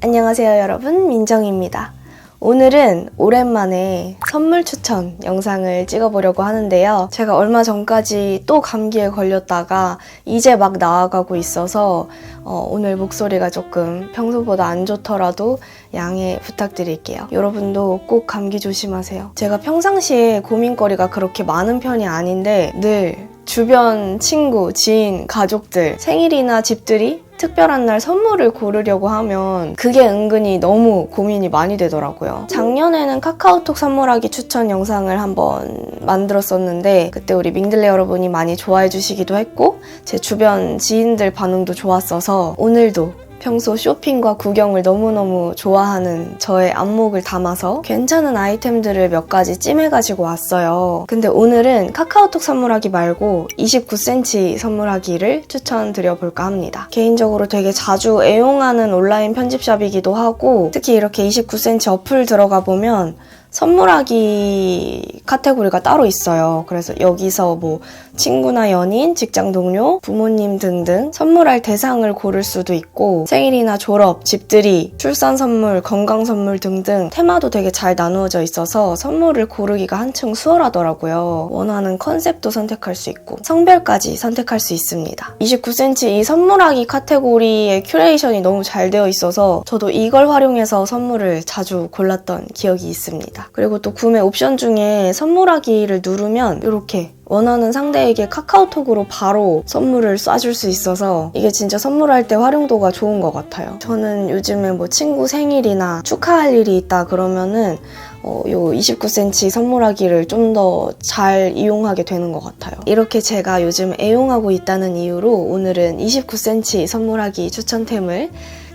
안녕하세요 여러분 민정입니다. 오늘은 오랜만에 선물 추천 영상을 찍어보려고 하는데요. 제가 얼마 전까지 또 감기에 걸렸다가 이제 막 나아가고 있어서 어, 오늘 목소리가 조금 평소보다 안 좋더라도 양해 부탁드릴게요. 여러분도 꼭 감기 조심하세요. 제가 평상시에 고민거리가 그렇게 많은 편이 아닌데 늘 주변 친구, 지인, 가족들 생일이나 집들이 특별한 날 선물을 고르려고 하면 그게 은근히 너무 고민이 많이 되더라고요. 작년에는 카카오톡 선물하기 추천 영상을 한번 만들었었는데 그때 우리 밍들레 여러분이 많이 좋아해 주시기도 했고 제 주변 지인들 반응도 좋았어서 오늘도 평소 쇼핑과 구경을 너무너무 좋아하는 저의 안목을 담아서 괜찮은 아이템들을 몇 가지 찜해가지고 왔어요. 근데 오늘은 카카오톡 선물하기 말고 29cm 선물하기를 추천드려볼까 합니다. 개인적으로 되게 자주 애용하는 온라인 편집샵이기도 하고 특히 이렇게 29cm 어플 들어가 보면 선물하기 카테고리가 따로 있어요. 그래서 여기서 뭐 친구나 연인, 직장 동료, 부모님 등등 선물할 대상을 고를 수도 있고 생일이나 졸업, 집들이, 출산 선물, 건강 선물 등등 테마도 되게 잘 나누어져 있어서 선물을 고르기가 한층 수월하더라고요. 원하는 컨셉도 선택할 수 있고 성별까지 선택할 수 있습니다. 29cm 이 선물하기 카테고리의 큐레이션이 너무 잘 되어 있어서 저도 이걸 활용해서 선물을 자주 골랐던 기억이 있습니다. 그리고 또 구매 옵션 중에 선물하기를 누르면 이렇게 원하는 상대에게 카카오톡으로 바로 선물을 쏴줄 수 있어서 이게 진짜 선물할 때 활용도가 좋은 것 같아요. 저는 요즘에 뭐 친구 생일이나 축하할 일이 있다 그러면은 어, 요 29cm 선물하기를 좀 더 잘 이용하게 되는 것 같아요. 이렇게 제가 요즘 애용하고 있다는 이유로 오늘은 29cm 선물하기 추천템을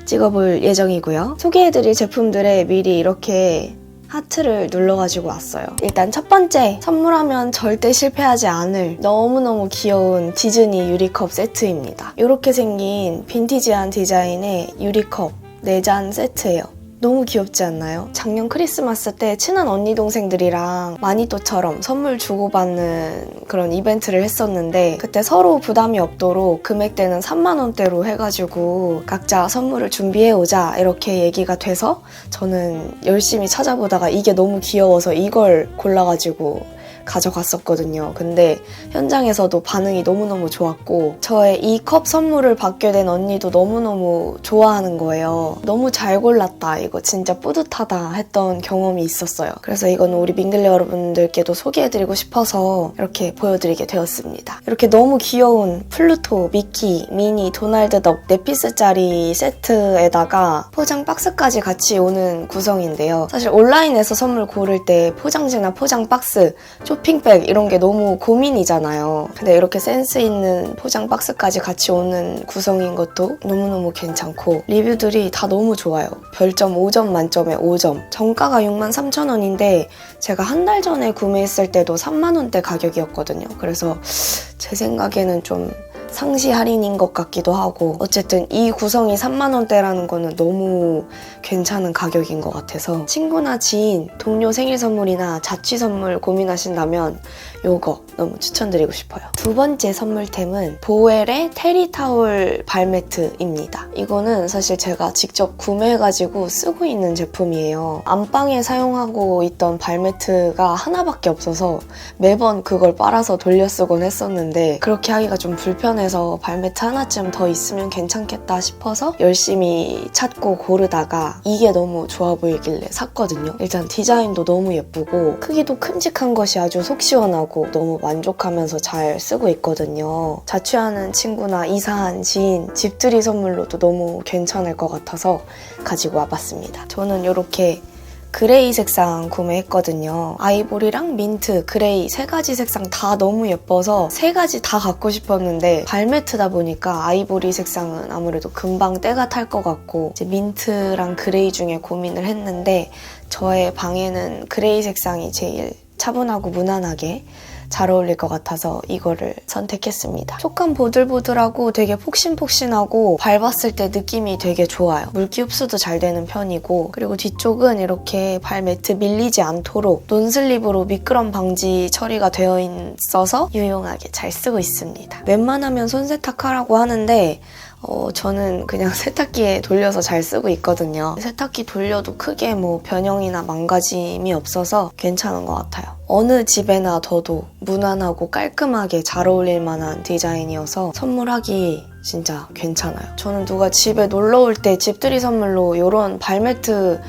찍어볼 예정이고요. 소개해드릴 제품들에 미리 이렇게 하트를 눌러가지고 왔어요. 일단 첫 번째 선물하면 절대 실패하지 않을 너무너무 귀여운 디즈니 유리컵 세트입니다. 이렇게 생긴 빈티지한 디자인의 유리컵 4잔 세트예요. 너무 귀엽지 않나요? 작년 크리스마스 때 친한 언니 동생들이랑 마니또처럼 선물 주고받는 그런 이벤트를 했었는데 그때 서로 부담이 없도록 금액대는 3만 원대로 해가지고 각자 선물을 준비해오자 이렇게 얘기가 돼서 저는 열심히 찾아보다가 이게 너무 귀여워서 이걸 골라가지고 가져갔었거든요. 근데 현장에서도 반응이 너무너무 좋았고 저의 이 컵 선물을 받게 된 언니도 너무너무 좋아하는 거예요. 너무 잘 골랐다. 이거 진짜 뿌듯하다 했던 경험이 있었어요. 그래서 이거는 우리 민글레 여러분들께도 소개해드리고 싶어서 이렇게 보여드리게 되었습니다. 이렇게 너무 귀여운 플루토, 미키, 미니, 도날드 덕 4피스짜리 세트에다가 포장 박스까지 같이 오는 구성인데요. 사실 온라인에서 선물 고를 때 포장지나 포장 박스, 쇼핑백 이런 게 너무 고민이잖아요. 근데 이렇게 센스 있는 포장 박스까지 같이 오는 구성인 것도 너무너무 괜찮고 리뷰들이 다 너무 좋아요. 별점 5점 만점에 5점. 정가가 6만 3천 원인데 제가 한 달 전에 구매했을 때도 3만 원대 가격이었거든요. 그래서 제 생각에는 좀 상시 할인인 것 같기도 하고 어쨌든 이 구성이 3만 원대라는 거는 너무 괜찮은 가격인 것 같아서 친구나 지인, 동료 생일 선물이나 자취 선물 고민하신다면 요거 너무 추천드리고 싶어요. 두 번째 선물템은 보웰의 테리 타올 발매트입니다. 이거는 사실 제가 직접 구매해가지고 쓰고 있는 제품이에요. 안방에 사용하고 있던 발매트가 하나밖에 없어서 매번 그걸 빨아서 돌려 쓰곤 했었는데 그렇게 하기가 좀 불편해 주변에서 발매트 하나쯤 더 있으면 괜찮겠다 싶어서 열심히 찾고 고르다가 이게 너무 좋아 보이길래 샀거든요. 일단 디자인도 너무 예쁘고 크기도 큼직한 것이 아주 속 시원하고 너무 만족하면서 잘 쓰고 있거든요. 자취하는 친구나 이사한 지인, 집들이 선물로도 너무 괜찮을 것 같아서 가지고 와봤습니다. 저는 이렇게 그레이 색상 구매했거든요. 아이보리랑 민트, 그레이 세 가지 색상 다 너무 예뻐서 세 가지 다 갖고 싶었는데 발매트다 보니까 아이보리 색상은 아무래도 금방 때가 탈 것 같고 이제 민트랑 그레이 중에 고민을 했는데 저의 방에는 그레이 색상이 제일 차분하고 무난하게 잘 어울릴 것 같아서 이거를 선택했습니다. 촉감 보들보들하고 되게 폭신폭신하고 밟았을 때 느낌이 되게 좋아요. 물기 흡수도 잘 되는 편이고 그리고 뒤쪽은 이렇게 발 매트 밀리지 않도록 논슬립으로 미끄럼 방지 처리가 되어 있어서 유용하게 잘 쓰고 있습니다. 웬만하면 손 세탁하라고 하는데 어, 저는 그냥 세탁기에 돌려서 잘 쓰고 있거든요. 세탁기 돌려도 크게 뭐 변형이나 망가짐이 없어서 괜찮은 것 같아요. 어느 집에나 둬도 무난하고 깔끔하게 잘 어울릴 만한 디자인이어서 선물하기 진짜 괜찮아요. 저는 누가 집에 놀러 올 때 집들이 선물로 이런 발매트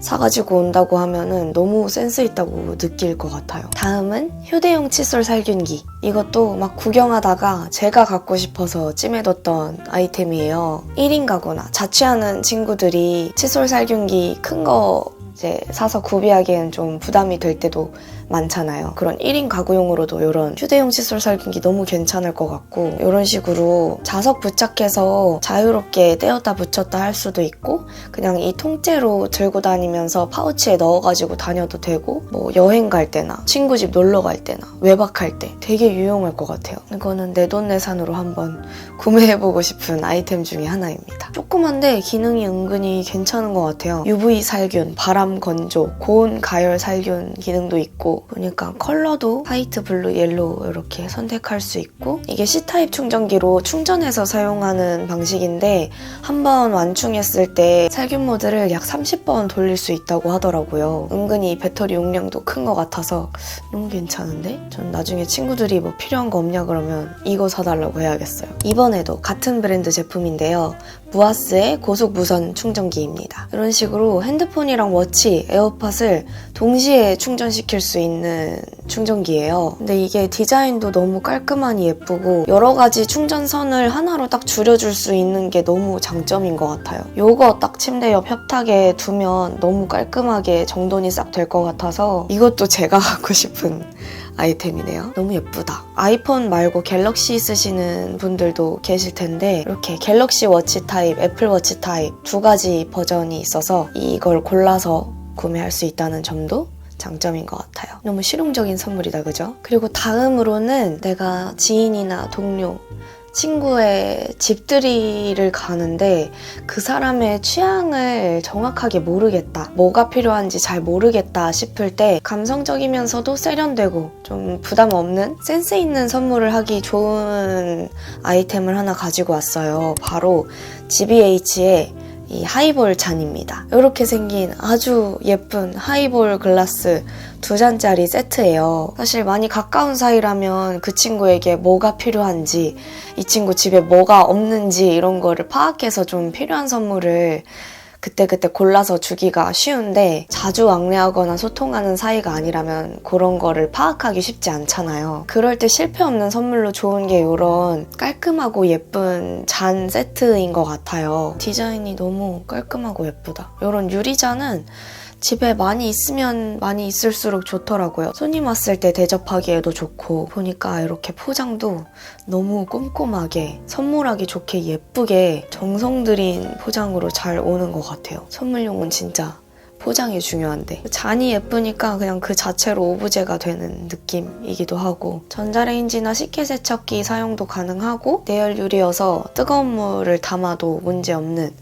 사가지고 온다고 하면은 너무 센스 있다고 느낄 것 같아요. 다음은 휴대용 칫솔 살균기. 이것도 막 구경하다가 제가 갖고 싶어서 찜해뒀던 아이템이에요. 1인 가구나 자취하는 친구들이 칫솔 살균기 큰 거 이제 사서 구비하기엔 좀 부담이 될 때도 많잖아요. 그런 1인 가구용으로도 이런 휴대용 칫솔 살균기 너무 괜찮을 것 같고 이런 식으로 자석 부착해서 자유롭게 떼었다 붙였다 할 수도 있고 그냥 이 통째로 들고 다니면서 파우치에 넣어가지고 다녀도 되고 뭐 여행 갈 때나 친구 집 놀러 갈 때나 외박할 때 되게 유용할 것 같아요. 이거는 내돈내산으로 한번 구매해보고 싶은 아이템 중에 하나입니다. 조그만데 기능이 은근히 괜찮은 것 같아요. UV 살균, 바람 건조, 고온 가열 살균 기능도 있고 보니까 컬러도 화이트, 블루, 옐로우 이렇게 선택할 수 있고 이게 C타입 충전기로 충전해서 사용하는 방식인데 한번 완충했을 때 살균 모드를 약 30번 돌릴 수 있다고 하더라고요. 은근히 배터리 용량도 큰 것 같아서 너무 괜찮은데? 전 나중에 친구들이 뭐 필요한 거 없냐 그러면 이거 사달라고 해야겠어요. 이번에도 같은 브랜드 제품인데요. 무아스의 고속 무선 충전기입니다. 이런 식으로 핸드폰이랑 워치, 에어팟을 동시에 충전시킬 수 있는 충전기예요. 근데 이게 디자인도 너무 깔끔하니 예쁘고 여러 가지 충전선을 하나로 딱 줄여줄 수 있는 게 너무 장점인 것 같아요. 요거 딱 침대 옆 협탁에 두면 너무 깔끔하게 정돈이 싹 될 것 같아서 이것도 제가 갖고 싶은 아이템이네요. 너무 예쁘다. 아이폰 말고 갤럭시 쓰시는 분들도 계실 텐데 이렇게 갤럭시 워치 타입, 애플 워치 타입 두 가지 버전이 있어서 이걸 골라서 구매할 수 있다는 점도 장점인 것 같아요. 너무 실용적인 선물이다, 그죠? 그리고 다음으로는 내가 지인이나 동료, 친구의 집들이를 가는데 그 사람의 취향을 정확하게 모르겠다. 뭐가 필요한지 잘 모르겠다 싶을 때 감성적이면서도 세련되고 좀 부담 없는 센스 있는 선물을 하기 좋은 아이템을 하나 가지고 왔어요. 바로 GBH의 이 하이볼 잔입니다. 이렇게 생긴 아주 예쁜 하이볼 글라스 두 잔짜리 세트예요. 사실 많이 가까운 사이라면 그 친구에게 뭐가 필요한지, 이 친구 집에 뭐가 없는지 이런 거를 파악해서 좀 필요한 선물을 그때그때 골라서 주기가 쉬운데 자주 왕래하거나 소통하는 사이가 아니라면 그런 거를 파악하기 쉽지 않잖아요. 그럴 때 실패 없는 선물로 좋은 게 이런 깔끔하고 예쁜 잔 세트인 것 같아요. 디자인이 너무 깔끔하고 예쁘다. 이런 유리잔은 집에 많이 있으면 많이 있을수록 좋더라고요. 손님 왔을 때 대접하기에도 좋고 보니까 이렇게 포장도 너무 꼼꼼하게 선물하기 좋게 예쁘게 정성 들인 포장으로 잘 오는 것 같아요. 선물용은 진짜 포장이 중요한데 잔이 예쁘니까 그냥 그 자체로 오브제가 되는 느낌이기도 하고 전자레인지나 식기세척기 사용도 가능하고 내열 유리여서 뜨거운 물을 담아도 문제없는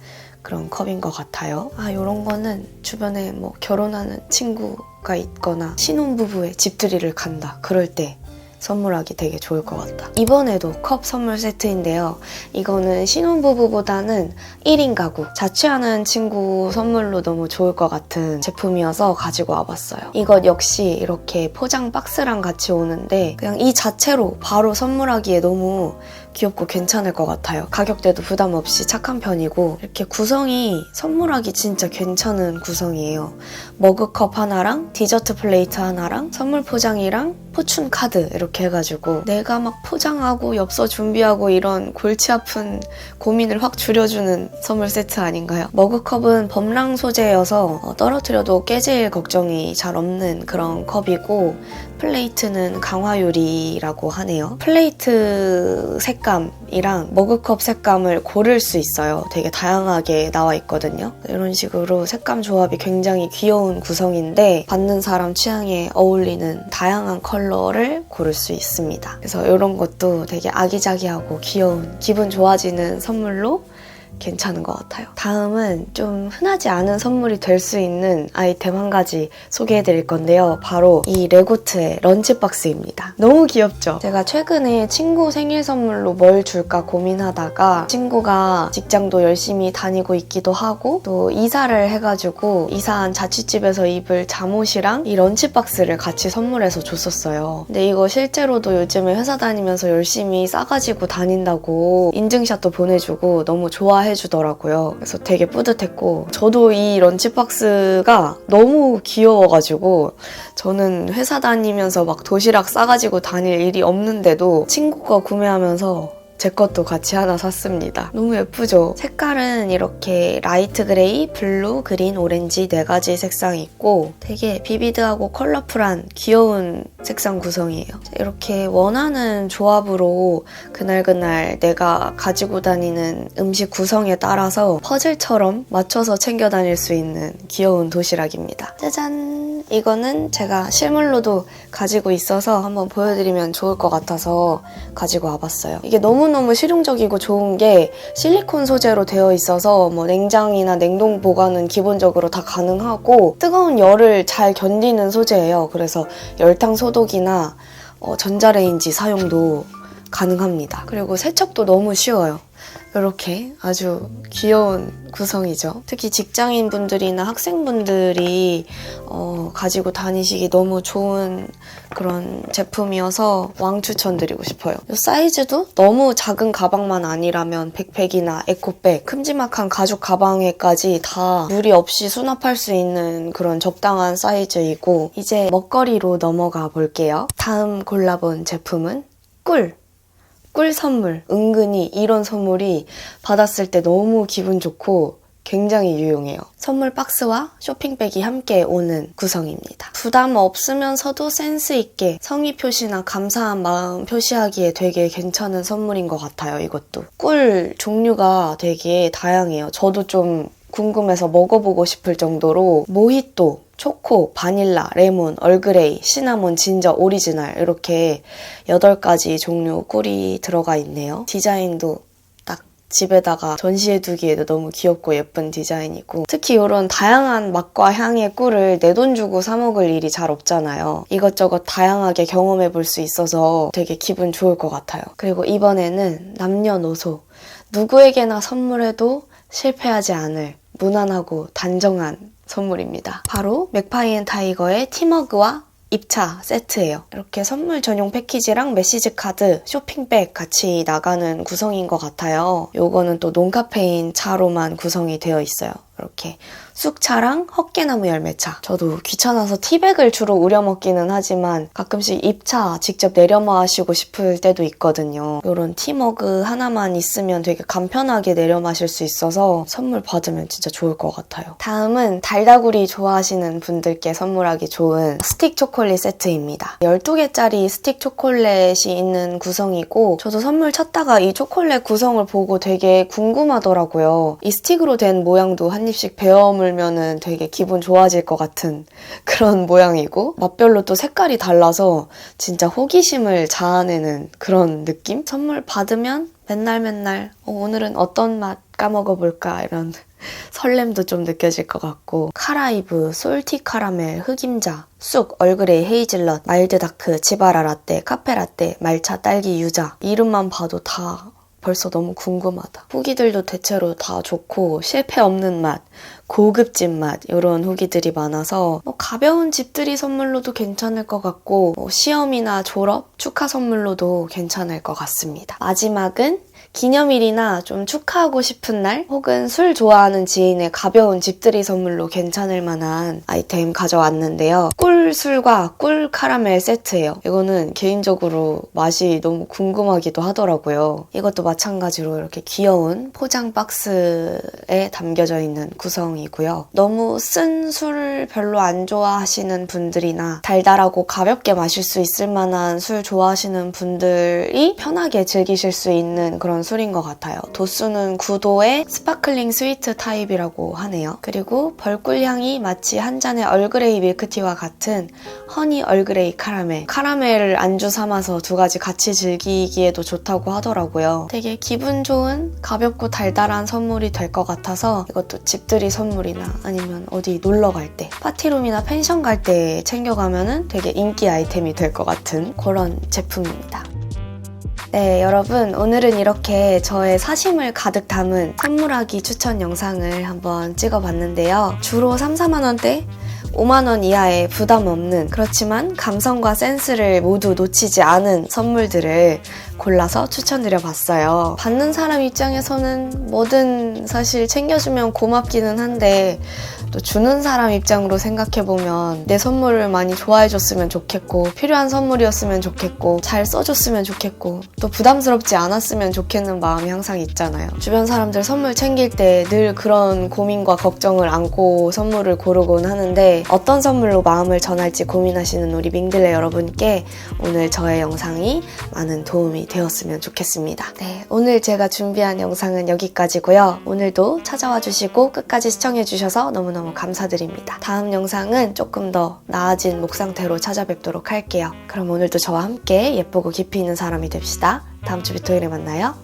그런 컵인 것 같아요. 아, 요런 거는 주변에 뭐 결혼하는 친구가 있거나 신혼부부의 집들이를 간다. 그럴 때 선물하기 되게 좋을 것 같다. 이번에도 컵 선물 세트인데요. 이거는 신혼부부보다는 1인 가구, 자취하는 친구 선물로 너무 좋을 것 같은 제품이어서 가지고 와봤어요. 이것 역시 이렇게 포장 박스랑 같이 오는데 그냥 이 자체로 바로 선물하기에 너무 귀엽고 괜찮을 것 같아요. 가격대도 부담 없이 착한 편이고 이렇게 구성이 선물하기 진짜 괜찮은 구성이에요. 머그컵 하나랑 디저트 플레이트 하나랑 선물 포장이랑 포춘 카드 이렇게 해가지고 내가 막 포장하고 엽서 준비하고 이런 골치 아픈 고민을 확 줄여주는 선물 세트 아닌가요? 머그컵은 범랑 소재여서 어, 떨어뜨려도 깨질 걱정이 잘 없는 그런 컵이고 플레이트는 강화유리라고 하네요. 플레이트 색감이랑 머그컵 색감을 고를 수 있어요. 되게 다양하게 나와 있거든요. 이런 식으로 색감 조합이 굉장히 귀여운 구성인데 받는 사람 취향에 어울리는 다양한 컬러를 고를 수 있습니다. 그래서 이런 것도 되게 아기자기하고 귀여운 기분 좋아지는 선물로 괜찮은 것 같아요. 다음은 좀 흔하지 않은 선물이 될 수 있는 아이템 한 가지 소개해 드릴 건데요. 바로 이 레고트의 런치박스입니다. 너무 귀엽죠? 제가 최근에 친구 생일 선물로 뭘 줄까 고민하다가 친구가 직장도 열심히 다니고 있기도 하고 또 이사를 해가지고 이사한 자취집에서 입을 잠옷이랑 이 런치박스를 같이 선물해서 줬었어요. 근데 이거 실제로도 요즘에 회사 다니면서 열심히 싸가지고 다닌다고 인증샷도 보내주고 너무 좋아해 주더라고요. 그래서 되게 뿌듯했고 저도 이 런치박스가 너무 귀여워가지고 저는 회사 다니면서 막 도시락 싸가지고 다닐 일이 없는데도 친구가 구매하면서 제 것도 같이 하나 샀습니다. 너무 예쁘죠? 색깔은 이렇게 라이트 그레이, 블루, 그린, 오렌지 네 가지 색상이 있고 되게 비비드하고 컬러풀한 귀여운 색상 구성이에요. 이렇게 원하는 조합으로 그날그날 내가 가지고 다니는 음식 구성에 따라서 퍼즐처럼 맞춰서 챙겨 다닐 수 있는 귀여운 도시락입니다. 짜잔! 이거는 제가 실물로도 가지고 있어서 한번 보여드리면 좋을 것 같아서 가지고 와봤어요. 이게 너무 너무 실용적이고 좋은 게 실리콘 소재로 되어 있어서 뭐 냉장이나 냉동 보관은 기본적으로 다 가능하고 뜨거운 열을 잘 견디는 소재예요. 그래서 열탕 소독이나 어, 전자레인지 사용도 가능합니다. 그리고 세척도 너무 쉬워요. 이렇게 아주 귀여운 구성이죠. 특히 직장인 분들이나 학생분들이 어, 가지고 다니시기 너무 좋은 그런 제품이어서 왕 추천드리고 싶어요. 이 사이즈도 너무 작은 가방만 아니라면 백팩이나 에코백, 큼지막한 가죽 가방에까지 다 무리 없이 수납할 수 있는 그런 적당한 사이즈이고 이제 먹거리로 넘어가 볼게요. 다음 골라본 제품은 꿀. 꿀 선물. 은근히 이런 선물이 받았을 때 너무 기분 좋고 굉장히 유용해요. 선물 박스와 쇼핑백이 함께 오는 구성입니다. 부담 없으면서도 센스 있게 성의 표시나 감사한 마음 표시하기에 되게 괜찮은 선물인 것 같아요, 이것도. 꿀 종류가 되게 다양해요. 저도 좀 궁금해서 먹어보고 싶을 정도로 모히또, 초코, 바닐라, 레몬, 얼그레이, 시나몬, 진저, 오리지널 이렇게 8가지 종류 꿀이 들어가 있네요. 디자인도 딱 집에다가 전시해 두기에도 너무 귀엽고 예쁜 디자인이고 특히 이런 다양한 맛과 향의 꿀을 내 돈 주고 사 먹을 일이 잘 없잖아요. 이것저것 다양하게 경험해 볼 수 있어서 되게 기분 좋을 것 같아요. 그리고 이번에는 남녀노소 누구에게나 선물해도 실패하지 않을 무난하고 단정한 선물입니다. 바로 맥파이앤 타이거의 티머그와 입차 세트예요. 이렇게 선물 전용 패키지랑 메시지 카드, 쇼핑백 같이 나가는 구성인 것 같아요. 요거는 또 논카페인 차로만 구성이 되어 있어요. 이렇게 쑥차랑 헛개나무 열매차. 저도 귀찮아서 티백을 주로 우려 먹기는 하지만 가끔씩 입차 직접 내려 마시고 싶을 때도 있거든요. 이런 티머그 하나만 있으면 되게 간편하게 내려 마실 수 있어서 선물 받으면 진짜 좋을 것 같아요. 다음은 달다구리 좋아하시는 분들께 선물하기 좋은 스틱 초콜릿 세트입니다. 12개짜리 스틱 초콜릿이 있는 구성이고 저도 선물 찾다가 이 초콜릿 구성을 보고 되게 궁금하더라고요. 이 스틱으로 된 모양도 한 입씩 베어 물면은 되게 기분 좋아질 것 같은 그런 모양이고 맛별로 또 색깔이 달라서 진짜 호기심을 자아내는 그런 느낌? 선물 받으면 맨날 맨날 어, 오늘은 어떤 맛 까먹어볼까? 이런 설렘도 좀 느껴질 것 같고. 카라이브, 솔티 카라멜, 흑임자, 쑥, 얼그레이, 헤이즐넛, 마일드 다크, 지바라 라떼, 카페 라떼, 말차, 딸기, 유자. 이름만 봐도 다 벌써 너무 궁금하다. 후기들도 대체로 다 좋고 실패 없는 맛, 고급집 맛 이런 후기들이 많아서 뭐 가벼운 집들이 선물로도 괜찮을 것 같고 뭐 시험이나 졸업 축하 선물로도 괜찮을 것 같습니다. 마지막은 기념일이나 좀 축하하고 싶은 날 혹은 술 좋아하는 지인의 가벼운 집들이 선물로 괜찮을 만한 아이템 가져왔는데요. 꿀술과 꿀 카라멜 세트예요. 이거는 개인적으로 맛이 너무 궁금하기도 하더라고요. 이것도 마찬가지로 이렇게 귀여운 포장 박스에 담겨져 있는 구성이고요. 너무 쓴 술 별로 안 좋아하시는 분들이나 달달하고 가볍게 마실 수 있을 만한 술 좋아하시는 분들이 편하게 즐기실 수 있는 그런 술인 것 같아요. 도수는 9도의 스파클링 스위트 타입이라고 하네요. 그리고 벌꿀 향이 마치 한 잔의 얼그레이 밀크티와 같은 허니 얼그레이 카라멜. 카라멜을 안주 삼아서 두 가지 같이 즐기기에도 좋다고 하더라고요. 되게 기분 좋은 가볍고 달달한 선물이 될 것 같아서 이것도 집들이 선물이나 아니면 어디 놀러 갈 때, 파티룸이나 펜션 갈 때 챙겨가면은 되게 인기 아이템이 될 것 같은 그런 제품입니다. 네, 여러분. 오늘은 이렇게 저의 사심을 가득 담은 선물하기 추천 영상을 한번 찍어봤는데요. 주로 3, 4만원대? 5만원 이하의 부담 없는 그렇지만 감성과 센스를 모두 놓치지 않은 선물들을 골라서 추천드려 봤어요. 받는 사람 입장에서는 뭐든 사실 챙겨주면 고맙기는 한데 또 주는 사람 입장으로 생각해보면 내 선물을 많이 좋아해줬으면 좋겠고 필요한 선물이었으면 좋겠고 잘 써줬으면 좋겠고 또 부담스럽지 않았으면 좋겠는 마음이 항상 있잖아요. 주변 사람들 선물 챙길 때 늘 그런 고민과 걱정을 안고 선물을 고르곤 하는데 어떤 선물로 마음을 전할지 고민하시는 우리 밍들레 여러분께 오늘 저의 영상이 많은 도움이 되었으면 좋겠습니다. 네, 오늘 제가 준비한 영상은 여기까지고요. 오늘도 찾아와 주시고 끝까지 시청해 주셔서 너무너무 감사드립니다. 다음 영상은 조금 더 나아진 목 상태로 찾아뵙도록 할게요. 그럼 오늘도 저와 함께 예쁘고 깊이 있는 사람이 됩시다. 다음 주 비토일에 만나요.